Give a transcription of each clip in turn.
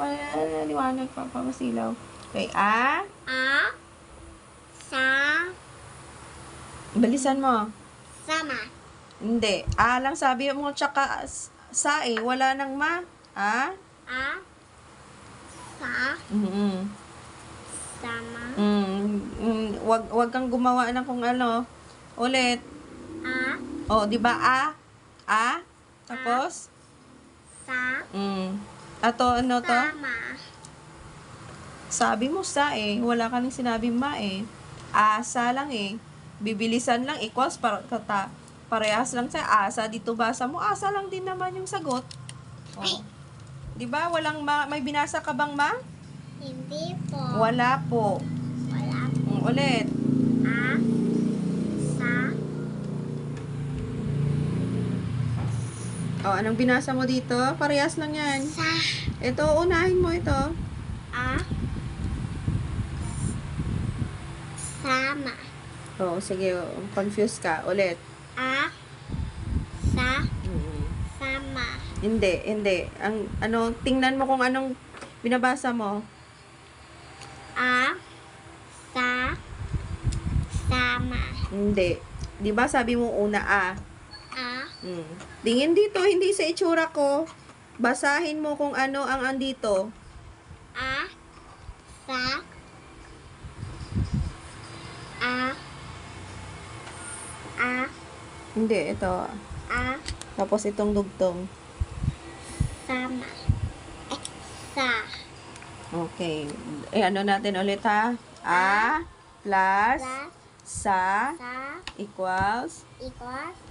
Maliwanag pa, pamasilaw. Okay, a. A. Sa. Balisan mo. Sama. Hindi. A lang sabi mo, tsaka sa eh. Wala nang ma. A. A. Sa. Mm-mm. Sama. Mm, mm, wag, wag kang gumawa ng kung ano. Ulit. A. O, di ba a? A? Tapos? Sa. Mm. Ato, ano to? Sama. Sabi mo sa eh. Wala ka nang sinabi ma eh. Asa lang eh. Bibilisan lang equals para kata parehas lang sa asa dito basa mo asa lang din naman yung sagot. Oh. 'Di ba? Walang ma may binasa ka bang ma? Hindi po. Wala po. Wala po. Mm, ulit. A. Sa. Oh, anong binasa mo dito? Parehas lang 'yan. Sa. Ito unahin mo ito. A. Sama. Oh, sige, oh, confused ka. Ulit. A. Sa. Mm. Sama. Hindi, hindi. Ang ano, tingnan mo kung anong binabasa mo. A. Sa. Sama. Hindi. 'Di ba sabi mo una A? A. Mm. Tingin dito, hindi sa itsura ko. Basahin mo kung ano ang andito. A. Sa. A. A. Hindi, ito. A. Tapos itong dugtong. Sama. Eh, sa. Okay. Eh, ano natin ulit ha? A plus Plus. sa Sa. equals. Equals.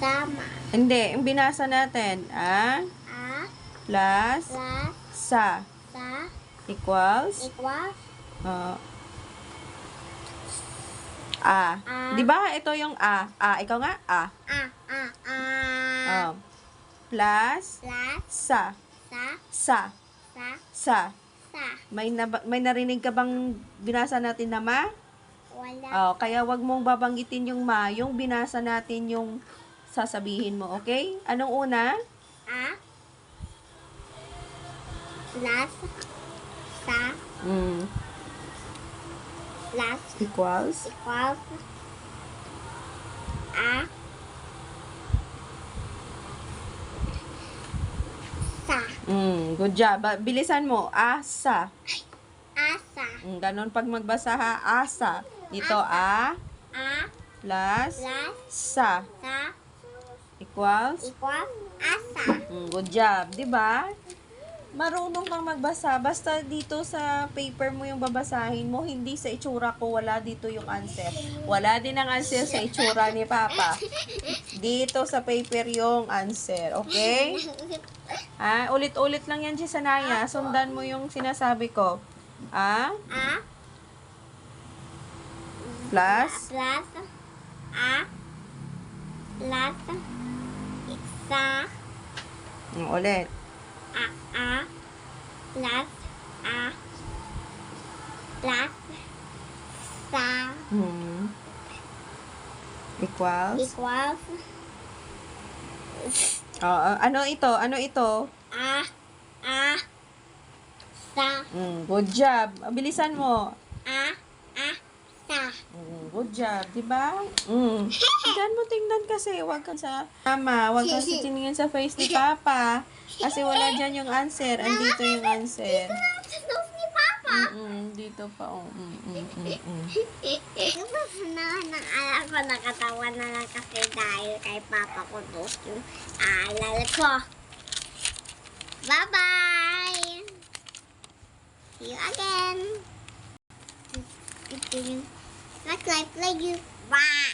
Sama. Hindi, yung binasa natin. A A. plus Plus. sa Sa. equals. Equals. uh, A. A. Di ba? Ito yung A. A. Ikaw nga? A. A. A. A. Oh. Plus Plus. sa. Sa. Sa. Sa. Sa. Sa. May, nab- may narinig ka bang binasa natin na ma? Wala. Oh, kaya wag mong babanggitin yung ma, yung binasa natin yung sasabihin mo, okay? Anong una? A. Plus. Sa. Mm, Plus. equals. Equals. A. Sa. Mm, good job. Bilisan mo. Asa. Asa. Mm, ganun pag magbasa ha. Asa. Dito, a A. plus Plus. sa Sa. Equals. Equals. Asa. Mm, good job. 'Di ba? Marunong kang magbasa. Basta dito sa paper mo yung babasahin mo, hindi sa itsura ko, wala dito yung answer. Wala din ang answer sa itsura ni Papa. Dito sa paper yung answer. Okay? Ha? Ulit-ulit lang yan, Sanaya. Sundan mo yung sinasabi ko. A A. plus Plus. A. Plus. Mm, ulit. A. A. Plus. A. Plus. Sa. Hmm. Equals. Equals. Oo. ano ito? Ano ito? A. A. Sa. Mm, good job. Bilisan mo. A. A. Sa. Mm, good job, di ba? Mm. Tingnan mo, tingnan kasi. Huwag kang sa mama. Huwag kang titingin sa face ni Papa. Kasi wala dyan yung answer. Andito yung answer. Nose ni Papa. Mm, dito pa. Oh. Mm, mm, mm, mm. na, nang alam ko nakatawa na lang kasi dahil kay Papa ko dos yung alal ko. Bye-bye! See you again! Like, like you. Bye!